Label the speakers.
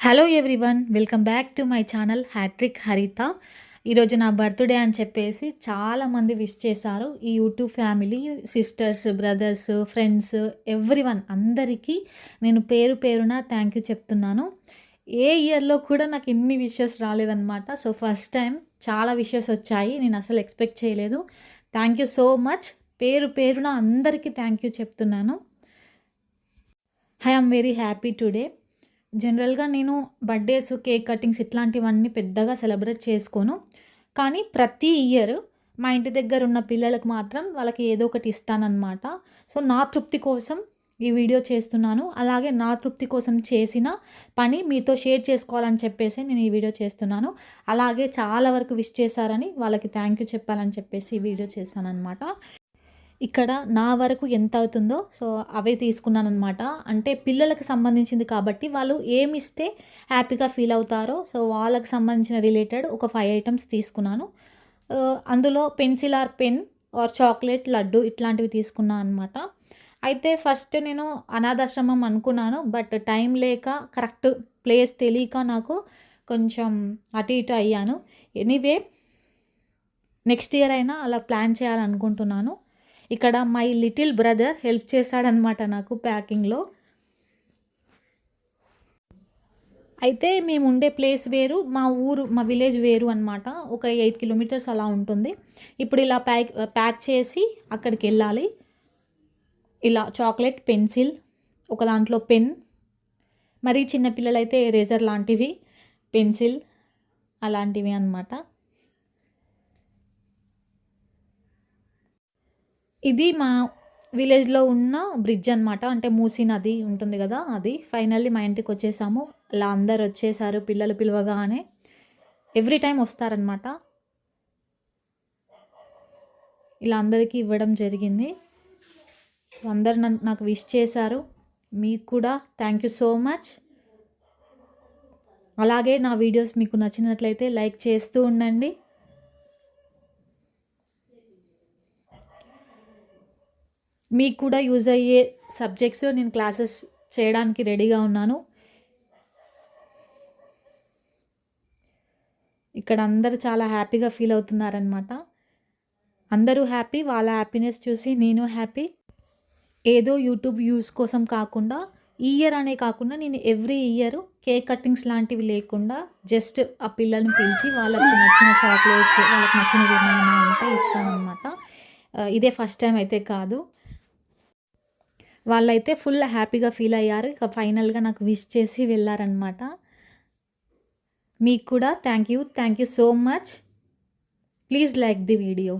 Speaker 1: Hello everyone welcome back to my channel hat trick Haritha ఈరోజు నా birthday అని చెప్పేసి చాలామంది విష్ చేశారు. ఈ YouTube family sisters brothers friends everyone అందరికీ నేను పేరు పేరున థ్యాంక్ యూ చెప్తున్నాను. ఏ ఇయర్లో కూడా నాకు ఇన్ని విషెస్ రాలేదన్నమాట. సో ఫస్ట్ టైం చాలా విషెస్ వచ్చాయి. నేను అసలు ఎక్స్పెక్ట్ చేయలేదు. థ్యాంక్ యూ సో మచ్ పేరు పేరున అందరికీ థ్యాంక్ యూ చెప్తున్నాను. I am very happy today జనరల్గా నేను బర్త్డేస్ కేక్ కటింగ్స్ ఇట్లాంటివన్నీ పెద్దగా సెలబ్రేట్ చేసుకోను. కానీ ప్రతి ఇయర్ మా ఇంటి దగ్గర ఉన్న పిల్లలకు మాత్రం వాళ్ళకి ఏదో ఒకటి ఇస్తానన్నమాట. సో నా తృప్తి కోసం ఈ వీడియో చేస్తున్నాను. అలాగే నా తృప్తి కోసం చేసిన పని మీతో షేర్ చేసుకోవాలని చెప్పేసి నేను ఈ వీడియో చేస్తున్నాను. అలాగే చాలా వరకు విష్ చేశారని వాళ్ళకి థ్యాంక్ యూ చెప్పాలని చెప్పేసి ఈ వీడియో చేశాను అనమాట ఇక్కడ నా వరకు ఎంత అవుతుందో సో అవే తీసుకున్నాను అనమాట అంటే పిల్లలకు సంబంధించింది కాబట్టి వాళ్ళు ఏమి ఇస్తే హ్యాపీగా ఫీల్ అవుతారో సో వాళ్ళకి సంబంధించిన రిలేటెడ్ ఒక ఫైవ్ ఐటమ్స్ తీసుకున్నాను. అందులో pencil or pen or chocolate laddu ఇట్లాంటివి తీసుకున్నాను అనమాట అయితే ఫస్ట్ నేను అనాథాశ్రమం అనుకున్నాను బట్ టైం లేక కరెక్ట్ ప్లేస్ తెలియక నాకు కొంచెం అటు ఇటు అయ్యాను. ఎనీవే నెక్స్ట్ ఇయర్ అయినా అలా ప్లాన్ చేయాలనుకుంటున్నాను. ఇక్కడ మై లిటిల్ బ్రదర్ హెల్ప్ చేశాడనమాట నాకు ప్యాకింగ్లో. అయితే మేము ఉండే ప్లేస్ వేరు మా ఊరు మా విలేజ్ వేరు అనమాట ఒక ఎయిట్ కిలోమీటర్స్ అలా ఉంటుంది. ఇప్పుడు ఇలా ప్యాక్ ప్యాక్ చేసి అక్కడికి వెళ్ళాలి. ఇలా చాక్లెట్ పెన్సిల్ ఒక దాంట్లో పెన్ మరీ చిన్నపిల్లలైతే ఎరేజర్ లాంటివి పెన్సిల్ అలాంటివి అన్నమాట. ఇది మా విలేజ్లో ఉన్న బ్రిడ్జ్ అనమాట అంటే మూసీ నది ఉంటుంది కదా అది. ఫైనల్లీ మా ఇంటికి వచ్చేసాము. అలా అందరు వచ్చేసారు. పిల్లలు పిలవగానే ఎవ్రీ టైం వస్తారనమాట ఇలా అందరికీ ఇవ్వడం జరిగింది. అందరు నన్ను నాకు విష్ చేశారు. మీకు కూడా థ్యాంక్ యూ సో మచ్ అలాగే నా వీడియోస్ మీకు నచ్చినట్లయితే లైక్ చేస్తూ ఉండండి. మీకు కూడా యూజ్ అయ్యే సబ్జెక్ట్స్ నేను క్లాసెస్ చేయడానికి రెడీగా ఉన్నాను. ఇక్కడ అందరూ చాలా హ్యాపీగా ఫీల్ అవుతున్నారనమాట అందరూ హ్యాపీ వాళ్ళ హ్యాపీనెస్ చూసి నేను హ్యాపీ. ఏదో యూట్యూబ్ వ్యూస్ కోసం కాకుండా ఈ ఇయర్ అనే కాకుండా నేను ఎవ్రీ ఇయర్ కేక్ కట్టింగ్స్ లాంటివి లేకుండా జస్ట్ ఆ పిల్లల్ని పిలిచి వాళ్ళకి నచ్చిన చాక్లెట్స్ వాళ్ళకి నచ్చిన ఏమైనా ఉంటే ఇస్తానమాట ఇదే ఫస్ట్ టైం అయితే కాదు. వాళ్ళైతే ఫుల్ హ్యాపీగా ఫీల్ అయ్యారు. ఇక ఫైనల్గా నాకు విష్ చేసి వెళ్ళారనమాట మీకు కూడా thank you thank you so much please like the video